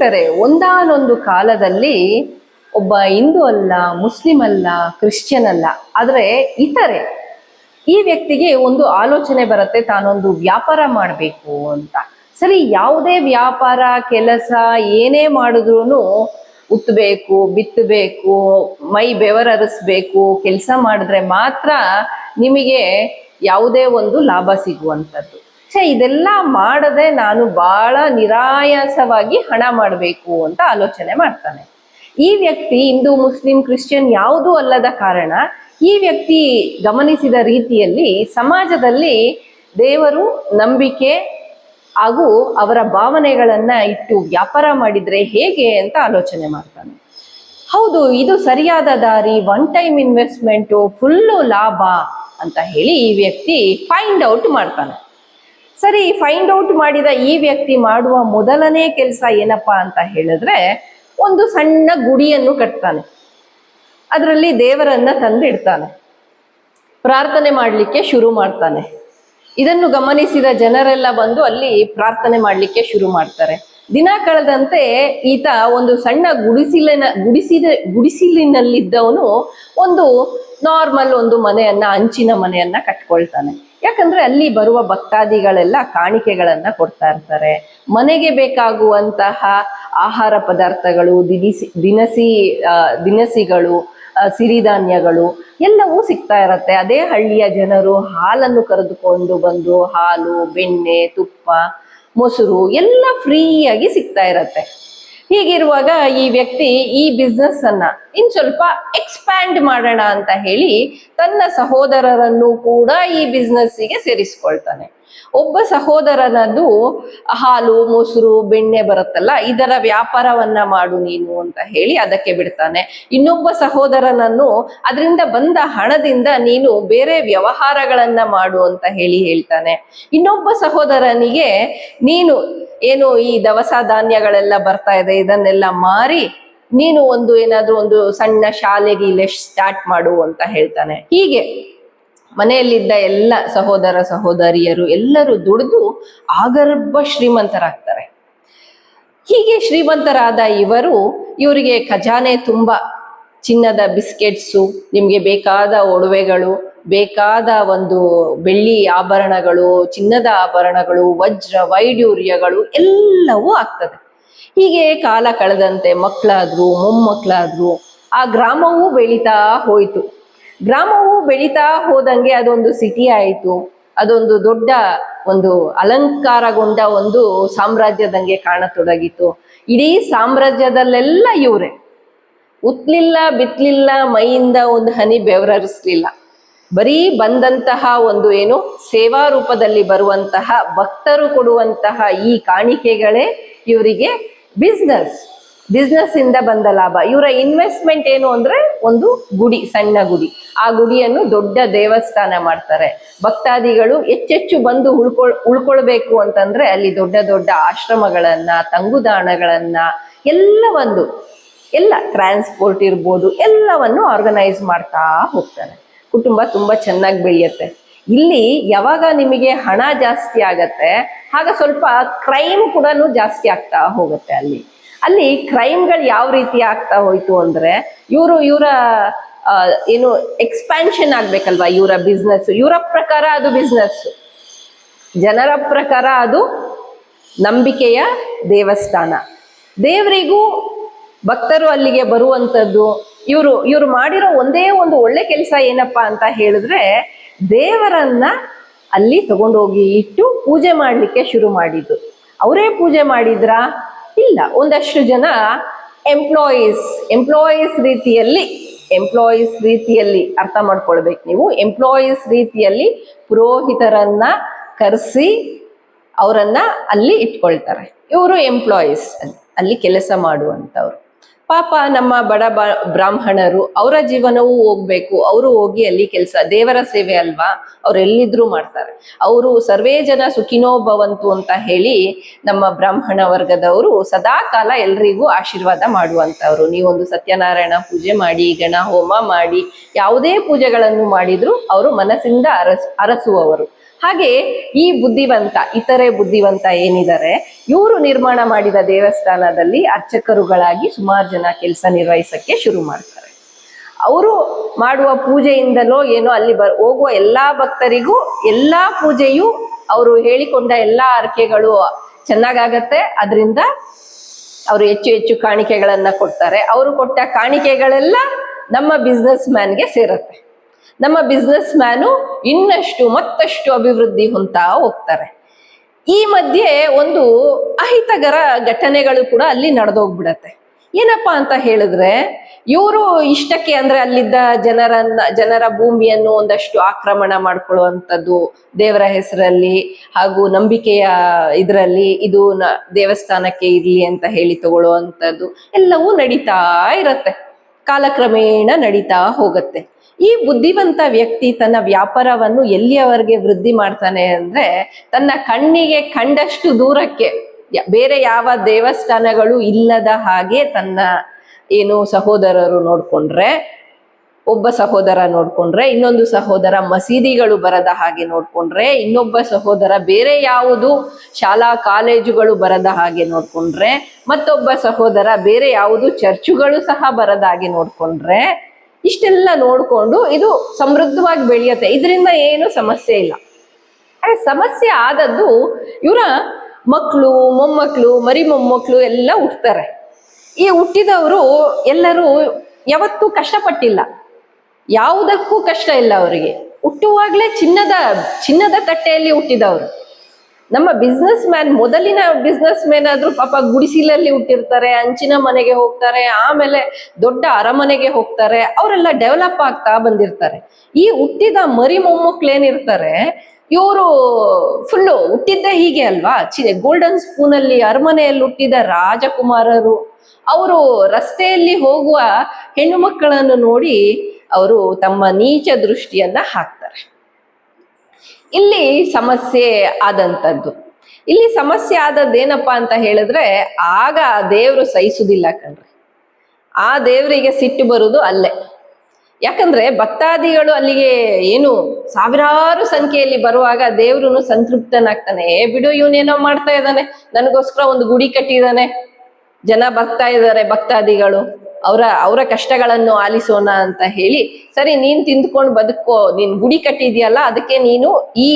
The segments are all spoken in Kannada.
ಸ್ನೇಹಿತರೆ ಒಂದಾನೊಂದು ಕಾಲದಲ್ಲಿ ಒಬ್ಬ ಹಿಂದೂ ಅಲ್ಲ, ಮುಸ್ಲಿಂ ಅಲ್ಲ, ಕ್ರಿಶ್ಚಿಯನ್ ಅಲ್ಲ, ಆದರೆ ಇತರೆ. ಈ ವ್ಯಕ್ತಿಗೆ ಒಂದು ಆಲೋಚನೆ ಬರುತ್ತೆ, ತಾನೊಂದು ವ್ಯಾಪಾರ ಮಾಡಬೇಕು ಅಂತ. ಸರಿ, ಯಾವುದೇ ವ್ಯಾಪಾರ, ಕೆಲಸ, ಏನೇ ಮಾಡಿದ್ರು ಉತ್ತಬೇಕು ಬಿತ್ತಬೇಕು, ಮೈ ಬೆವರರಿಸ್ಬೇಕು ಕೆಲಸ ಮಾಡಿದ್ರೆ ಮಾತ್ರ ನಿಮಗೆ ಯಾವುದೇ ಒಂದು ಲಾಭ ಸಿಗುವಂಥದ್ದು. ಛೇ, ಇದೆಲ್ಲ ಮಾಡದೆ ನಾನು ಬಹಳ ನಿರಾಯಾಸವಾಗಿ ಹಣ ಮಾಡಬೇಕು ಅಂತ ಆಲೋಚನೆ ಮಾಡ್ತಾನೆ. ಈ ವ್ಯಕ್ತಿ ಹಿಂದೂ, ಮುಸ್ಲಿಂ, ಕ್ರಿಶ್ಚಿಯನ್ ಯಾವುದೂ ಅಲ್ಲದ ಕಾರಣ ಈ ವ್ಯಕ್ತಿ ಗಮನಿಸಿದ ರೀತಿಯಲ್ಲಿ ಸಮಾಜದಲ್ಲಿ ದೇವರು ನಂಬಿಕೆ ಹಾಗೂ ಅವರ ಭಾವನೆಗಳನ್ನ ಇಟ್ಟು ವ್ಯಾಪಾರ ಮಾಡಿದ್ರೆ ಹೇಗೆ ಅಂತ ಆಲೋಚನೆ ಮಾಡ್ತಾನೆ. ಹೌದು, ಇದು ಸರಿಯಾದ ದಾರಿ ಒನ್ ಟೈಮ್ ಇನ್ವೆಸ್ಟ್ಮೆಂಟು ಫುಲ್ಲು ಲಾಭ ಅಂತ ಹೇಳಿ ಈ ವ್ಯಕ್ತಿ ಫೈಂಡ್ ಔಟ್ ಮಾಡ್ತಾನೆ. ಸರಿ ಫೈಂಡ್ ಔಟ್ ಮಾಡಿದ ಈ ವ್ಯಕ್ತಿ ಮಾಡುವ ಮೊದಲನೇ ಕೆಲಸ ಏನಪ್ಪಾ ಅಂತ ಹೇಳಿದ್ರೆ, ಒಂದು ಸಣ್ಣ ಗುಡಿಯನ್ನು ಕಟ್ತಾನೆ. ಅದರಲ್ಲಿ ದೇವರನ್ನ ತಂದಿಡ್ತಾನೆ. ಪ್ರಾರ್ಥನೆ ಮಾಡಲಿಕ್ಕೆ ಶುರು ಮಾಡ್ತಾನೆ. ಇದನ್ನು ಗಮನಿಸಿದ ಜನರೆಲ್ಲ ಬಂದು ಅಲ್ಲಿ ಪ್ರಾರ್ಥನೆ ಮಾಡಲಿಕ್ಕೆ ಶುರು ಮಾಡ್ತಾರೆ. ದಿನ ಕಳೆದಂತೆ ಈತ ಒಂದು ಸಣ್ಣ ಗುಡಿಸಿಲಿನ, ಗುಡಿಸಿದ, ಗುಡಿಸಿಲಿನಲ್ಲಿದ್ದವನು ಒಂದು ನಾರ್ಮಲ್ ಒಂದು ಮನೆಯನ್ನ, ಅಂಚಿನ ಮನೆಯನ್ನ ಕಟ್ಕೊಳ್ತಾನೆ. ಯಾಕಂದ್ರೆ ಅಲ್ಲಿ ಬರುವ ಭಕ್ತಾದಿಗಳೆಲ್ಲ ಕಾಣಿಕೆಗಳನ್ನ ಕೊಡ್ತಾ ಇರ್ತಾರೆ. ಮನೆಗೆ ಬೇಕಾಗುವಂತಹ ಆಹಾರ ಪದಾರ್ಥಗಳು, ದಿನಿಸಿ, ದಿನಸಿ ದಿನಸಿಗಳು ಸಿರಿಧಾನ್ಯಗಳು ಎಲ್ಲವೂ ಸಿಗ್ತಾ ಇರತ್ತೆ. ಅದೇ ಹಳ್ಳಿಯ ಜನರು ಹಾಲನ್ನು ಕರೆದುಕೊಂಡು ಬಂದು ಹಾಲು, ಬೆಣ್ಣೆ, ತುಪ್ಪ, ಮೊಸರು ಎಲ್ಲ ಫ್ರೀಯಾಗಿ ಸಿಗ್ತಾ ಇರತ್ತೆ. ಹೀಗಿರುವಾಗ ಈ ವ್ಯಕ್ತಿ ಈ ಬಿಸ್ನೆಸ್ ಅನ್ನ ಇನ್ ಸ್ವಲ್ಪ ಎಕ್ಸ್ಪ್ಯಾಂಡ್ ಮಾಡೋಣ ಅಂತ ಹೇಳಿ ತನ್ನ ಸಹೋದರರನ್ನು ಕೂಡ ಈ ಬಿಸ್ನೆಸ್ಸಿಗೆ ಸೇರಿಸ್ಕೊಳ್ತಾನೆ. ಒಬ್ಬ ಸಹೋದರನದು ಹಾಲು, ಮೊಸರು, ಬೆಣ್ಣೆ ಬರುತ್ತಲ್ಲ, ಇದರ ವ್ಯಾಪಾರವನ್ನ ಮಾಡು ನೀನು ಅಂತ ಹೇಳಿ ಅದಕ್ಕೆ ಬಿಡ್ತಾನೆ. ಇನ್ನೊಬ್ಬ ಸಹೋದರನನ್ನು ಅದರಿಂದ ಬಂದ ಹಣದಿಂದ ನೀನು ಬೇರೆ ವ್ಯವಹಾರಗಳನ್ನ ಮಾಡು ಅಂತ ಹೇಳಿ ಹೇಳ್ತಾನೆ. ಇನ್ನೊಬ್ಬ ಸಹೋದರನಿಗೆ, ನೀನು ಏನು ಈ ದವಸ ಧಾನ್ಯಗಳೆಲ್ಲ ಬರ್ತಾ ಇದೆ, ಇದನ್ನೆಲ್ಲ ಮಾರಿ ನೀನು ಒಂದು ಏನಾದ್ರೂ ಒಂದು ಸಣ್ಣ ಶಾಲೆಗೆ, ಇಲ್ಲೇ ಸ್ಟಾರ್ಟ್ ಮಾಡು ಅಂತ ಹೇಳ್ತಾನೆ. ಹೀಗೆ ಮನೆಯಲ್ಲಿದ್ದ ಎಲ್ಲ ಸಹೋದರ ಸಹೋದರಿಯರು ಎಲ್ಲರೂ ದುಡಿದು ಆಗರ್ಭ ಶ್ರೀಮಂತರಾಗ್ತಾರೆ. ಹೀಗೆ ಶ್ರೀಮಂತರಾದ ಇವರು, ಇವರಿಗೆ ಖಜಾನೆ ತುಂಬ. ಚಿನ್ನದ ಬಿಸ್ಕೆಟ್ಸು, ನಿಮಗೆ ಬೇಕಾದ ಒಡವೆಗಳು, ಬೇಕಾದ ಒಂದು ಬೆಳ್ಳಿ ಆಭರಣಗಳು, ಚಿನ್ನದ ಆಭರಣಗಳು, ವಜ್ರ ವೈಡೂರ್ಯಗಳು ಎಲ್ಲವೂ ಆಗ್ತದೆ. ಹೀಗೆ ಕಾಲ ಕಳೆದಂತೆ ಮಕ್ಕಳಾದ್ರು, ಮೊಮ್ಮಕ್ಕಳಾದ್ರು ಆ ಗ್ರಾಮವೂ ಬೆಳೀತಾ ಹೋಯಿತು. ಗ್ರಾಮವು ಬೆಳೀತಾ ಹೋದಂಗೆ ಅದೊಂದು ಸಿಟಿ ಆಯಿತು. ಅದೊಂದು ದೊಡ್ಡ ಒಂದು ಅಲಂಕಾರಗೊಂಡ ಒಂದು ಸಾಮ್ರಾಜ್ಯದಂಗೆ ಕಾಣತೊಡಗಿತು. ಇಡೀ ಸಾಮ್ರಾಜ್ಯದಲ್ಲೆಲ್ಲ ಇವರೇ. ಉತ್ಲಿಲ್ಲ ಬಿತ್ಲಿಲ್ಲ ಮೈಯಿಂದ ಒಂದು ಹನಿ ಬೆವರರಿಸ್ಲಿಲ್ಲ. ಬರೀ ಬಂದಂತಹ ಒಂದು ಏನು ಸೇವಾ ರೂಪದಲ್ಲಿ ಬರುವಂತಹ ಭಕ್ತರು ಕೊಡುವಂತಹ ಈ ಕಾಣಿಕೆಗಳೇ ಇವರಿಗೆ ಬಿಸ್ನೆಸ್ ಬಿಸ್ನೆಸ್ ಇಂದ ಬಂದ ಲಾಭ. ಇವರ ಇನ್ವೆಸ್ಟ್ಮೆಂಟ್ ಏನು ಅಂದ್ರೆ ಒಂದು ಗುಡಿ, ಸಣ್ಣ ಗುಡಿ. ಆ ಗುಡಿಯನ್ನು ದೊಡ್ಡ ದೇವಸ್ಥಾನ ಮಾಡ್ತಾರೆ. ಭಕ್ತಾದಿಗಳು ಹೆಚ್ಚೆಚ್ಚು ಬಂದು ಉಳ್ಕೊಳ್ ಉಳ್ಕೊಳ್ಬೇಕು ಅಂತಂದ್ರೆ ಅಲ್ಲಿ ದೊಡ್ಡ ದೊಡ್ಡ ಆಶ್ರಮಗಳನ್ನ, ತಂಗುದಾಣಗಳನ್ನ, ಎಲ್ಲ ಒಂದು, ಎಲ್ಲ ಟ್ರಾನ್ಸ್ಪೋರ್ಟ್ ಇರ್ಬೋದು, ಎಲ್ಲವನ್ನು ಆರ್ಗನೈಸ್ ಮಾಡ್ತಾ ಹೋಗ್ತಾರೆ. ಕುಟುಂಬ ತುಂಬಾ ಚೆನ್ನಾಗಿ ಬೆಳೆಯುತ್ತೆ. ಇಲ್ಲಿ ಯಾವಾಗ ನಿಮಗೆ ಹಣ ಜಾಸ್ತಿ ಆಗತ್ತೆ, ಆಗ ಸ್ವಲ್ಪ ಕ್ರೈಮ್ ಕೂಡ ಜಾಸ್ತಿ ಆಗ್ತಾ ಹೋಗುತ್ತೆ ಅಲ್ಲಿ. ಅಲ್ಲಿ ಕ್ರೈಮ್ಗಳು ಯಾವ ರೀತಿ ಆಗ್ತಾ ಹೋಯ್ತು ಅಂದ್ರೆ ಇವರು ಇವರ ಏನು ಎಕ್ಸ್ಪ್ಯಾನ್ಷನ್ ಆಗ್ಬೇಕಲ್ವಾ ಇವರ ಬಿಸ್ನೆಸ್ ಇವರ ಪ್ರಕಾರ ಅದು ಬಿಸ್ನೆಸ್ ಜನರ ಪ್ರಕಾರ ಅದು ನಂಬಿಕೆಯ ದೇವಸ್ಥಾನ. ದೇವರಿಗೂ ಭಕ್ತರು ಅಲ್ಲಿಗೆ ಬರುವಂಥದ್ದು ಇವರು ಇವರು ಮಾಡಿರೋ ಒಂದೇ ಒಂದು ಒಳ್ಳೆ ಕೆಲಸ ಏನಪ್ಪಾ ಅಂತ ಹೇಳಿದ್ರೆ ದೇವರನ್ನ ಅಲ್ಲಿ ತಗೊಂಡೋಗಿ ಇಟ್ಟು ಪೂಜೆ ಮಾಡಲಿಕ್ಕೆ ಶುರು ಮಾಡಿದ್ದು. ಅವರೇ ಪೂಜೆ ಮಾಡಿದ್ರಾ? ಇಲ್ಲ ಒಂದಷ್ಟು ಜನ ಎಂಪ್ಲಾಯೀಸ್ ಎಂಪ್ಲಾಯೀಸ್ ರೀತಿಯಲ್ಲಿ ಎಂಪ್ಲಾಯೀಸ್ ರೀತಿಯಲ್ಲಿ ಅರ್ಥ ಮಾಡ್ಕೊಳ್ಬೇಕು ನೀವು. ಎಂಪ್ಲಾಯೀಸ್ ರೀತಿಯಲ್ಲಿ ಪುರೋಹಿತರನ್ನ ಕರೆಸಿ ಅವರನ್ನ ಅಲ್ಲಿ ಇಟ್ಕೊಳ್ತಾರೆ. ಇವರು ಎಂಪ್ಲಾಯೀಸ್ ಅಲ್ಲಿ ಕೆಲಸ ಮಾಡುವಂಥವ್ರು. ಪಾಪ ನಮ್ಮ ಬಡ ಬ್ರಾಹ್ಮಣರು ಅವರ ಜೀವನವೂ ಹೋಗ್ಬೇಕು. ಅವರು ಹೋಗಿ ಅಲ್ಲಿ ಕೆಲಸ, ದೇವರ ಸೇವೆ ಅಲ್ವಾ? ಅವ್ರು ಎಲ್ಲಿದ್ರು ಮಾಡ್ತಾರೆ. ಅವರು ಸರ್ವೇ ಜನ ಸುಖಿನೋ ಭವಂತು ಅಂತ ಹೇಳಿ ನಮ್ಮ ಬ್ರಾಹ್ಮಣ ವರ್ಗದವರು ಸದಾ ಕಾಲ ಎಲ್ರಿಗೂ ಆಶೀರ್ವಾದ ಮಾಡುವಂತವ್ರು ನೀವೊಂದು ಸತ್ಯನಾರಾಯಣ ಪೂಜೆ ಮಾಡಿ ಗಣ ಹೋಮ ಮಾಡಿ, ಯಾವುದೇ ಪೂಜೆಗಳನ್ನು ಮಾಡಿದ್ರು ಅವರು ಮನಸ್ಸಿಂದ ಅರಸ್, ಅರಸುವವರು. ಹಾಗೆ ಈ ಬುದ್ಧಿವಂತ, ಇತರೆ ಬುದ್ಧಿವಂತ ಏನಿದ್ದಾರೆ, ಇವರು ನಿರ್ಮಾಣ ಮಾಡಿದ ದೇವಸ್ಥಾನದಲ್ಲಿ ಅರ್ಚಕರುಗಳಾಗಿ ಸುಮಾರು ಜನ ಕೆಲಸ ನಿರ್ವಹಿಸಕ್ಕೆ ಶುರು ಮಾಡ್ತಾರೆ. ಅವರು ಮಾಡುವ ಪೂಜೆಯಿಂದಲೋ ಏನೋ ಅಲ್ಲಿ ಬರ್ ಹೋಗುವ ಎಲ್ಲಾ ಭಕ್ತರಿಗೂ ಎಲ್ಲಾ ಪೂಜೆಯು ಅವರು ಹೇಳಿಕೊಂಡ ಎಲ್ಲಾ ಅರ್ಕೆಗಳು ಚೆನ್ನಾಗಾಗತ್ತೆ, ಅದರಿಂದ ಅವರು ಹೆಚ್ಚು ಹೆಚ್ಚು ಕಾಣಿಕೆಗಳನ್ನ ಕೊಡ್ತಾರೆ. ಅವರು ಕೊಟ್ಟ ಕಾಣಿಕೆಗಳೆಲ್ಲ ನಮ್ಮ ಬಿಸ್ನೆಸ್ ಮ್ಯಾನ್ಗೆ ಸೇರತ್ತೆ. ನಮ್ಮ ಬಿಸ್ನೆಸ್ ಮ್ಯಾನು ಇನ್ನಷ್ಟು ಮತ್ತಷ್ಟು ಅಭಿವೃದ್ಧಿ ಹೊಂತಾ ಹೋಗ್ತಾರೆ. ಈ ಮಧ್ಯೆ ಒಂದು ಅಹಿತಕರ ಘಟನೆಗಳು ಕೂಡ ಅಲ್ಲಿ ನಡೆದೋಗ್ಬಿಡತ್ತೆ. ಏನಪ್ಪಾ ಅಂತ ಹೇಳಿದ್ರೆ, ಇವರು ಇಷ್ಟಕ್ಕೆ ಅಂದ್ರೆ ಅಲ್ಲಿದ್ದ ಜನರನ್ನ, ಜನರ ಭೂಮಿಯನ್ನು ಒಂದಷ್ಟು ಆಕ್ರಮಣ ಮಾಡ್ಕೊಳ್ಳುವಂಥದ್ದು ದೇವರ ಹೆಸರಲ್ಲಿ ಹಾಗೂ ನಂಬಿಕೆಯ ಇದರಲ್ಲಿ ಇದು ದೇವಸ್ಥಾನಕ್ಕೆ ಇರ್ಲಿ ಅಂತ ಹೇಳಿ ತಗೊಳ್ಳುವಂಥದ್ದು ಎಲ್ಲವೂ ನಡೀತಾ ಇರತ್ತೆ. ಕಾಲಕ್ರಮೇಣ ನಡೀತಾ ಹೋಗುತ್ತೆ. ಈ ಬುದ್ಧಿವಂತ ವ್ಯಕ್ತಿ ತನ್ನ ವ್ಯಾಪಾರವನ್ನು ಎಲ್ಲಿಯವರೆಗೆ ವೃದ್ಧಿ ಮಾಡ್ತಾನೆ ಅಂದ್ರೆ ತನ್ನ ಕಣ್ಣಿಗೆ ಕಂಡಷ್ಟು ದೂರಕ್ಕೆ ಬೇರೆ ಯಾವ ದೇವಸ್ಥಾನಗಳು ಇಲ್ಲದ ಹಾಗೆ ತನ್ನ ಏನು ಸಹೋದರರು ನೋಡ್ಕೊಂಡ್ರೆ ಒಬ್ಬ ಸಹೋದರ ನೋಡ್ಕೊಂಡ್ರೆ, ಇನ್ನೊಂದು ಸಹೋದರ ಮಸೀದಿಗಳು ಬರದ ಹಾಗೆ ನೋಡ್ಕೊಂಡ್ರೆ, ಇನ್ನೊಬ್ಬ ಸಹೋದರ ಬೇರೆ ಯಾವುದು ಶಾಲಾ ಕಾಲೇಜುಗಳು ಬರದ ಹಾಗೆ ನೋಡ್ಕೊಂಡ್ರೆ, ಮತ್ತೊಬ್ಬ ಸಹೋದರ ಬೇರೆ ಯಾವುದು ಚರ್ಚುಗಳು ಸಹ ಬರದ ಹಾಗೆ ನೋಡ್ಕೊಂಡ್ರೆ, ಇಷ್ಟೆಲ್ಲ ನೋಡಿಕೊಂಡು ಇದು ಸಮೃದ್ಧವಾಗಿ ಬೆಳೆಯುತ್ತೆ. ಇದರಿಂದ ಏನು ಸಮಸ್ಯೆ ಇಲ್ಲ. ಸಮಸ್ಯೆ ಆದದ್ದು ಇವರ ಮಕ್ಕಳು ಮೊಮ್ಮಕ್ಕಳು ಮರಿ ಮೊಮ್ಮಕ್ಕಳು ಎಲ್ಲ ಹುಟ್ಟುತ್ತಾರೆ ಈ ಹುಟ್ಟಿದವರು ಎಲ್ಲರೂ ಯಾವತ್ತೂ ಕಷ್ಟಪಟ್ಟಿಲ್ಲ. ಯಾವುದಕ್ಕೂ ಕಷ್ಟ ಇಲ್ಲ ಅವರಿಗೆ. ಹುಟ್ಟುವಾಗಲೇ ಚಿನ್ನದ ಚಿನ್ನದ ತಟ್ಟೆಯಲ್ಲಿ ಹುಟ್ಟಿದವರು. ನಮ್ಮ ಬಿಸ್ನೆಸ್ ಮ್ಯಾನ್ ಮೊದಲಿನ ಬಿಸ್ನೆಸ್ ಮ್ಯಾನ್ ಆದ್ರೂ ಪಾಪ ಗುಡಿಸಿಲಲ್ಲಿ ಹುಟ್ಟಿರ್ತಾರೆ, ಅಂಚಿನ ಮನೆಗೆ ಹೋಗ್ತಾರೆ, ಆಮೇಲೆ ದೊಡ್ಡ ಅರಮನೆಗೆ ಹೋಗ್ತಾರೆ, ಅವರೆಲ್ಲ ಡೆವಲಪ್ ಆಗ್ತಾ ಬಂದಿರ್ತಾರೆ. ಈ ಹುಟ್ಟಿದ ಮರಿ ಮೊಮ್ಮಕ್ಳೇನಿರ್ತಾರೆ ಇವರು ಫುಲ್ಲು ಹುಟ್ಟಿದ್ದೇ ಹೀಗೆ ಅಲ್ವಾ? ಚಿ ಗೋಲ್ಡನ್ ಸ್ಪೂನ್ ಅಲ್ಲಿ ಅರಮನೆಯಲ್ಲಿ ಹುಟ್ಟಿದ ರಾಜಕುಮಾರರು, ಅವರು ರಸ್ತೆಯಲ್ಲಿ ಹೋಗುವ ಹೆಣ್ಣು ಮಕ್ಕಳನ್ನು ನೋಡಿ ಅವರು ತಮ್ಮ ನೀಚ ದೃಷ್ಟಿಯನ್ನ ಹಾಕ್ತಾರೆ. ಇಲ್ಲಿ ಸಮಸ್ಯೆ ಆದಂಥದ್ದು ಇಲ್ಲಿ ಸಮಸ್ಯೆ ಆದದ್ದೇನಪ್ಪಾ ಅಂತ ಹೇಳಿದ್ರೆ, ಆಗ ದೇವರು ಸಹಿಸುದಿಲ್ಲ ಕಣ್ರಿ. ಆ ದೇವರಿಗೆ ಸಿಟ್ಟು ಬರುವುದು ಅಲ್ಲೇ. ಯಾಕಂದ್ರೆ ಭಕ್ತಾದಿಗಳು ಅಲ್ಲಿಗೆ ಏನು ಸಾವಿರಾರು ಸಂಖ್ಯೆಯಲ್ಲಿ ಬರುವಾಗ ದೇವ್ರು ಸಂತೃಪ್ತನಾಗ್ತಾನೆ, ಏ ಬಿಡು ಇವನೇನೋ ಮಾಡ್ತಾ ಇದ್ದಾನೆ, ನನಗೋಸ್ಕರ ಒಂದು ಗುಡಿ ಕಟ್ಟಿದಾನೆ. ಜನ ಬರ್ತಾ ಇದ್ದಾರೆ ಭಕ್ತಾದಿಗಳು. ಅವರ ಅವರ ಕಷ್ಟಗಳನ್ನು ಆಲಿಸೋಣ ಅಂತ ಹೇಳಿ, ಸರಿ, ನೀನ್ ತಿಂದ್ಕೊಂಡು ಬದುಕೋ, ನೀನ್ ಗುಡಿ ಕಟ್ಟಿದ್ಯಲ್ಲ, ಅದಕ್ಕೆ ನೀನು ಈ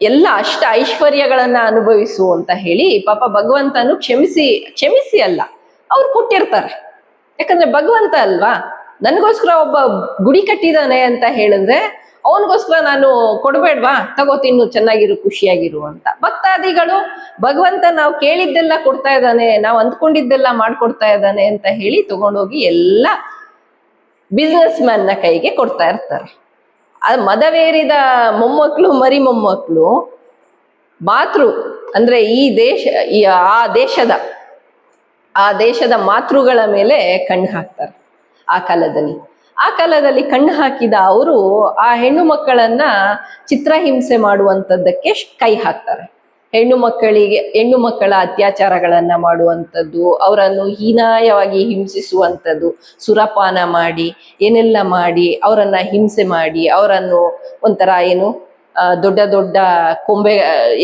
ಎಲ್ಲ ಅಷ್ಟ ಐಶ್ವರ್ಯಗಳನ್ನ ಅನುಭವಿಸು ಅಂತ ಹೇಳಿ, ಪಾಪ ಭಗವಂತನು ಕ್ಷಮಿಸಿ ಕ್ಷಮಿಸಿ ಅಲ್ಲ, ಅವ್ರು ಕೊಟ್ಟಿರ್ತಾರೆ. ಯಾಕಂದ್ರೆ ಭಗವಂತ ಅಲ್ವಾ? ನನಗೋಸ್ಕರ ಒಬ್ಬ ಗುಡಿ ಕಟ್ಟಿದಾನೆ ಅಂತ ಹೇಳಿದ್ರೆ ಅವನಿಗೋಸ್ಕರ ನಾನು ಕೊಡಬೇಡ್ವಾ, ತಗೋ ತಿನ್ನು, ಚೆನ್ನಾಗಿರು, ಖುಷಿಯಾಗಿರು ಅಂತ. ಭಕ್ತಾದಿಗಳು, ಭಗವಂತ ನಾವು ಕೇಳಿದ್ದೆಲ್ಲ ಕೊಡ್ತಾ ಇದ್ದಾನೆ, ನಾವು ಅಂದ್ಕೊಂಡಿದ್ದೆಲ್ಲ ಮಾಡ್ಕೊಡ್ತಾ ಇದ್ದಾನೆ ಅಂತ ಹೇಳಿ ತಗೊಂಡೋಗಿ ಎಲ್ಲ ಬಿಸ್ನೆಸ್ ಮ್ಯಾನ್ನ ಕೈಗೆ ಕೊಡ್ತಾ ಇರ್ತಾರೆ. ಅದು ಮದವೇರಿದ ಮೊಮ್ಮಕ್ಕಳು ಮರಿ ಮೊಮ್ಮಕ್ಕಳು ಮಾತೃ, ಅಂದ್ರೆ ಈ ದೇಶ ಆ ದೇಶದ ಆ ದೇಶದ ಮಾತೃಗಳ ಮೇಲೆ ಕಣ್ಣು ಹಾಕ್ತಾರೆ. ಆ ಕಾಲದಲ್ಲಿ. ಆ ಕಾಲದಲ್ಲಿ ಕಣ್ಣು ಹಾಕಿದ ಅವರು ಆ ಹೆಣ್ಣು ಮಕ್ಕಳನ್ನ ಚಿತ್ರಹಿಂಸೆ ಮಾಡುವಂಥದ್ದಕ್ಕೆ ಕೈ ಹಾಕ್ತಾರೆ. ಹೆಣ್ಣು ಮಕ್ಕಳಿಗೆ, ಹೆಣ್ಣು ಮಕ್ಕಳ ಅತ್ಯಾಚಾರಗಳನ್ನ ಮಾಡುವಂಥದ್ದು ಅವರನ್ನು ಹೀನಾಯವಾಗಿ ಹಿಂಸಿಸುವಂಥದ್ದು ಸುರಪಾನ ಮಾಡಿ, ಏನೆಲ್ಲ ಮಾಡಿ, ಅವರನ್ನ ಹಿಂಸೆ ಮಾಡಿ, ಅವರನ್ನು ಒಂಥರ ಏನು ದೊಡ್ಡ ದೊಡ್ಡ ಕೊಂಬೆ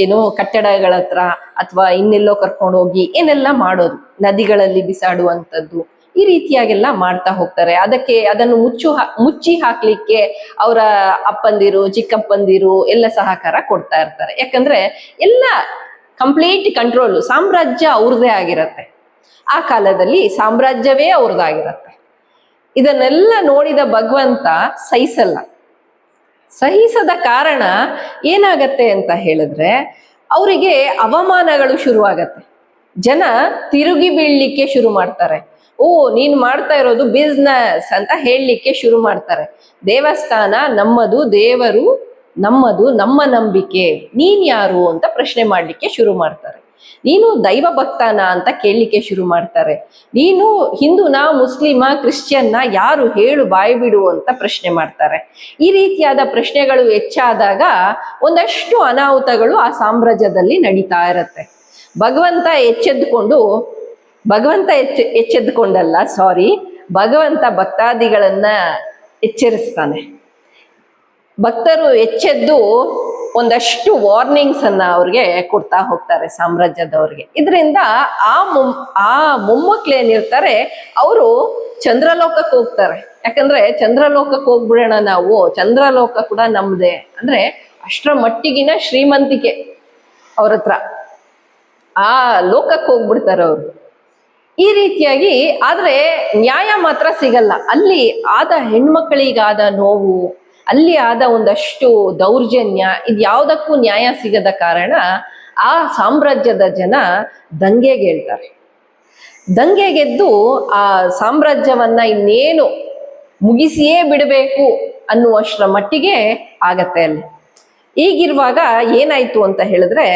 ಏನು ಕಟ್ಟಡಗಳ ಹತ್ರ ಅಥವಾ ಇನ್ನೆಲ್ಲೋ ಕರ್ಕೊಂಡು ಹೋಗಿ ಏನೆಲ್ಲ ಮಾಡೋದು, ನದಿಗಳಲ್ಲಿ ಬಿಸಾಡುವಂಥದ್ದು ಈ ರೀತಿಯಾಗೆಲ್ಲ ಮಾಡ್ತಾ ಹೋಗ್ತಾರೆ. ಅದಕ್ಕೆ ಅದನ್ನು ಮುಚ್ಚು ಮುಚ್ಚಿ ಹಾಕ್ಲಿಕ್ಕೆ ಅವರ ಅಪ್ಪಂದಿರು, ಚಿಕ್ಕಪ್ಪಂದಿರು ಎಲ್ಲ ಸಹಕಾರ ಕೊಡ್ತಾ ಇರ್ತಾರೆ. ಯಾಕಂದ್ರೆ ಎಲ್ಲ ಕಂಪ್ಲೀಟ್ ಕಂಟ್ರೋಲ್ ಸಾಮ್ರಾಜ್ಯ ಅವ್ರದ್ದೇ ಆಗಿರತ್ತೆ. ಆ ಕಾಲದಲ್ಲಿ ಸಾಮ್ರಾಜ್ಯವೇ ಅವ್ರದ್ದಾಗಿರತ್ತೆ. ಇದನ್ನೆಲ್ಲ ನೋಡಿದ ಭಗವಂತ ಸಹಿಸಲ್ಲ. ಸಹಿಸದ ಕಾರಣ ಏನಾಗತ್ತೆ ಅಂತ ಹೇಳಿದ್ರೆ ಅವರಿಗೆ ಅವಮಾನಗಳು ಶುರುವಾಗತ್ತೆ. ಜನ ತಿರುಗಿ ಬೀಳ್ಲಿಕ್ಕೆ ಶುರು ಮಾಡ್ತಾರೆ. ಓ, ನೀನ್ ಮಾಡ್ತಾ ಇರೋದು ಬಿಸ್ನೆಸ್ ಅಂತ ಹೇಳಲಿಕ್ಕೆ ಶುರು ಮಾಡ್ತಾರೆ. ದೇವಸ್ಥಾನ ನಮ್ಮದು, ದೇವರು ನಮ್ಮದು, ನಮ್ಮ ನಂಬಿಕೆ. ನೀನ್ ಯಾರು ಅಂತ ಪ್ರಶ್ನೆ ಮಾಡ್ಲಿಕ್ಕೆ ಶುರು ಮಾಡ್ತಾರೆ. ನೀನು ದೈವ ಭಕ್ತನ ಅಂತ ಕೇಳಲಿಕ್ಕೆ ಶುರು ಮಾಡ್ತಾರೆ. ನೀನು ಹಿಂದೂನ, ಮುಸ್ಲಿಮ, ಕ್ರಿಶ್ಚಿಯನ್ನ ಯಾರು ಹೇಳು ಬಾಯಿ ಬಿಡು ಅಂತ ಪ್ರಶ್ನೆ ಮಾಡ್ತಾರೆ. ಈ ರೀತಿಯಾದ ಪ್ರಶ್ನೆಗಳು ಹೆಚ್ಚಾದಾಗ ಒಂದಷ್ಟು ಅನಾಹುತಗಳು ಆ ಸಾಮ್ರಾಜ್ಯದಲ್ಲಿ ನಡೀತಾ ಇರತ್ತೆ. ಭಗವಂತ ಎಚ್ಚೆದ್ದುಕೊಂಡು ಭಗವಂತ ಎಚ್ಚ ಎಚ್ಚೆದ್ದುಕೊಂಡಲ್ಲ ಸಾರಿ ಭಗವಂತ ಭಕ್ತಾದಿಗಳನ್ನ ಎಚ್ಚರಿಸ್ತಾನೆ. ಭಕ್ತರು ಎಚ್ಚೆದ್ದು ಒಂದಷ್ಟು ವಾರ್ನಿಂಗ್ಸ್ ಅನ್ನ ಅವ್ರಿಗೆ ಕೊಡ್ತಾ ಹೋಗ್ತಾರೆ ಸಾಮ್ರಾಜ್ಯದವ್ರಿಗೆ. ಇದರಿಂದ ಆ ಮೊಮ್ ಆ ಮೊಮ್ಮಕ್ಳು ಏನಿರ್ತಾರೆ, ಅವರು ಚಂದ್ರಲೋಕಕ್ಕೆ ಹೋಗ್ತಾರೆ. ಯಾಕಂದ್ರೆ ಚಂದ್ರಲೋಕಕ್ಕೆ ಹೋಗ್ಬಿಡೋಣ ನಾವು, ಚಂದ್ರಲೋಕ ಕೂಡ ನಮ್ದೇ. ಅಂದ್ರೆ ಅಷ್ಟರ ಮಟ್ಟಿಗಿನ ಶ್ರೀಮಂತಿಕೆ ಅವ್ರ ಆ ಲೋಕಕ್ಕೆ ಹೋಗ್ಬಿಡ್ತಾರೆ ಅವರು. ಈ ರೀತಿಯಾಗಿ ಆದ್ರೆ ನ್ಯಾಯ ಮಾತ್ರ ಸಿಗಲ್ಲ. ಅಲ್ಲಿ ಆದ ಹೆಣ್ಮಕ್ಕಳಿಗಾದ ನೋವು, ಅಲ್ಲಿ ಆದ ಒಂದಷ್ಟು ದೌರ್ಜನ್ಯ, ಇದು ಯಾವುದಕ್ಕೂ ನ್ಯಾಯ ಸಿಗದ ಕಾರಣ ಆ ಸಾಮ್ರಾಜ್ಯದ ಜನ ದಂಗೆಗೆ ಹೇಳ್ತಾರೆ ದಂಗೆಗೆದ್ದು ಆ ಸಾಮ್ರಾಜ್ಯವನ್ನ ಇನ್ನೇನು ಮುಗಿಸಿಯೇ ಬಿಡಬೇಕು ಅನ್ನುವಷ್ಟರ ಮಟ್ಟಿಗೆ ಆಗತ್ತೆ ಅಲ್ಲಿ. ಈಗಿರುವಾಗ ಏನಾಯ್ತು ಅಂತ ಹೇಳಿದ್ರೆ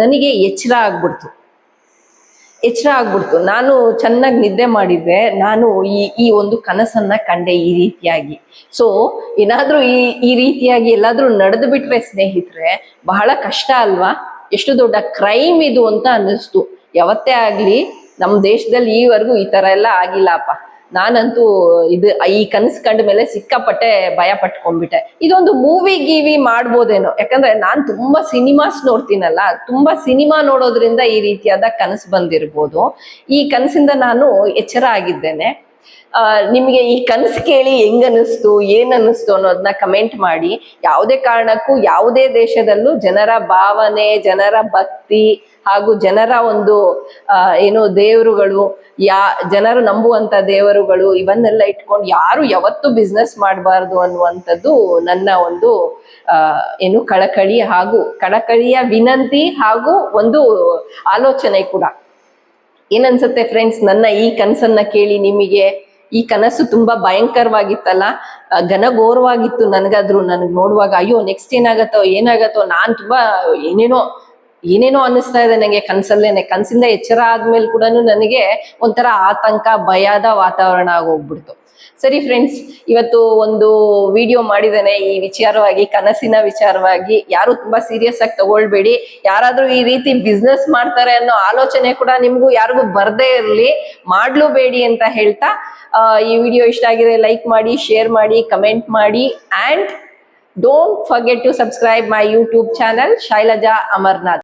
ನನಗೆ ಎಚ್ಚರ ಆಗ್ಬಿಡ್ತು. ಎಚ್ಚರ ಆಗ್ಬಿಡ್ತು. ನಾನು ಚೆನ್ನಾಗಿ ನಿದ್ದೆ ಮಾಡಿದ್ರೆ ನಾನು ಈ ಈ ಒಂದು ಕನಸನ್ನ ಕಂಡೆ ಈ ರೀತಿಯಾಗಿ. ಸೊ ಏನಾದ್ರೂ ಈ ಈ ರೀತಿಯಾಗಿ ಎಲ್ಲಾದ್ರೂ ನಡೆದು ಬಿಟ್ರೆ ಸ್ನೇಹಿತರೆ, ಬಹಳ ಕಷ್ಟ ಅಲ್ವಾ? ಎಷ್ಟು ದೊಡ್ಡ ಕ್ರೈಮ್ ಇದು ಅಂತ ಅನ್ನಿಸ್ತು. ಯಾವತ್ತೇ ಆಗ್ಲಿ ನಮ್ಮ ದೇಶದಲ್ಲಿ ಈವರೆಗೂ ಈ ತರ ಎಲ್ಲ ಆಗಿಲ್ಲಪ್ಪ ನಾನಂತೂ ಇದು ಈ ಕನಸು ಕಂಡ ಮೇಲೆ ಸಿಕ್ಕಾಪಟ್ಟೆ ಭಯ ಪಟ್ಕೊಂಡ್ಬಿಟ್ಟೆ. ಇದೊಂದು ಮೂವಿ ಗೀವಿ ಮಾಡ್ಬೋದೇನೋ. ಯಾಕಂದ್ರೆ ನಾನ್ ತುಂಬಾ ಸಿನಿಮಾಸ್ ನೋಡ್ತೀನಲ್ಲ, ತುಂಬಾ ಸಿನಿಮಾ ನೋಡೋದ್ರಿಂದ ಈ ರೀತಿಯಾದ ಕನಸು ಬಂದಿರ್ಬೋದು. ಈ ಕನಸಿಂದ ನಾನು ಎಚ್ಚರ ಆಗಿದ್ದೇನೆ. ನಿಮಗೆ ಈ ಕನಸು ಕೇಳಿ ಹೆಂಗ್ ಅನಿಸ್ತು ಏನ್ ಅನಿಸ್ತು ಅನ್ನೋದನ್ನ ಕಮೆಂಟ್ ಮಾಡಿ. ಯಾವುದೇ ಕಾರಣಕ್ಕೂ ಯಾವುದೇ ದೇಶದಲ್ಲೂ ಜನರ ಭಾವನೆ, ಜನರ ಭಕ್ತಿ ಹಾಗೂ ಜನರ ಒಂದು ಏನು ದೇವರುಗಳು, ಯಾ, ಜನರು ನಂಬುವಂತ ದೇವರುಗಳು ಇವನ್ನೆಲ್ಲ ಇಟ್ಕೊಂಡು ಯಾರು ಯಾವತ್ತೂ ಬಿಸ್ನೆಸ್ ಮಾಡಬಾರ್ದು ಅನ್ನುವಂಥದ್ದು ನನ್ನ ಒಂದು ಏನು ಕಳಕಳಿ ಹಾಗೂ ಕಳಕಳಿಯ ವಿನಂತಿ ಹಾಗೂ ಒಂದು ಆಲೋಚನೆ ಕೂಡ. ಏನನ್ಸುತ್ತೆ ಫ್ರೆಂಡ್ಸ್ ನನ್ನ ಈ ಕನಸನ್ನ ಕೇಳಿ ನಿಮಗೆ, ಈ ಕನಸು ತುಂಬಾ ಭಯಂಕರವಾಗಿತ್ತಲ್ಲ ಘನಘೋರವಾಗಿತ್ತು ನನ್ಗಾದ್ರು ನನಗ್ ನೋಡುವಾಗ, ಅಯ್ಯೋ ನೆಕ್ಸ್ಟ್ ಏನಾಗತ್ತೋ ಏನಾಗತ್ತೋ, ನಾನ್ ತುಂಬಾ ಏನೇನೋ ಏನೇನೋ ಅನ್ನಿಸ್ತಾ ಇದೆ ನನಗೆ ಕನ್ಸಲ್ಲೇನೆ ಕನ್ಸಿಂದ ಎಚ್ಚರ ಆದ್ಮೇಲೆ ಕೂಡ ನನಗೆ ಒಂಥರ ಆತಂಕ, ಭಯದ ವಾತಾವರಣ ಆಗೋಗ್ಬಿಡ್ತು. ಸರಿ ಫ್ರೆಂಡ್ಸ್ ಇವತ್ತು ಒಂದು ವಿಡಿಯೋ ಮಾಡಿದ್ದೇನೆ. ಈ ವಿಚಾರವಾಗಿ, ಕನಸಿನ ವಿಚಾರವಾಗಿ ಯಾರು ತುಂಬಾ ಸೀರಿಯಸ್ ಆಗಿ ತಗೊಳ್ಬೇಡಿ. ಯಾರಾದ್ರೂ ಈ ರೀತಿ ಬಿಸ್ನೆಸ್ ಮಾಡ್ತಾರೆ ಅನ್ನೋ ಆಲೋಚನೆ ಕೂಡ ನಿಮ್ಗೂ ಯಾರಿಗೂ ಬರ್ದೇ ಇರಲಿ. ಮಾಡ್ಲೂಬೇಡಿ ಅಂತ ಹೇಳ್ತಾ ಈ ವಿಡಿಯೋ ಇಷ್ಟ ಆಗಿದೆ ಲೈಕ್ ಮಾಡಿ ಶೇರ್ ಮಾಡಿ ಕಮೆಂಟ್ ಮಾಡಿ and don't forget to subscribe my YouTube channel Shailaja Amarnath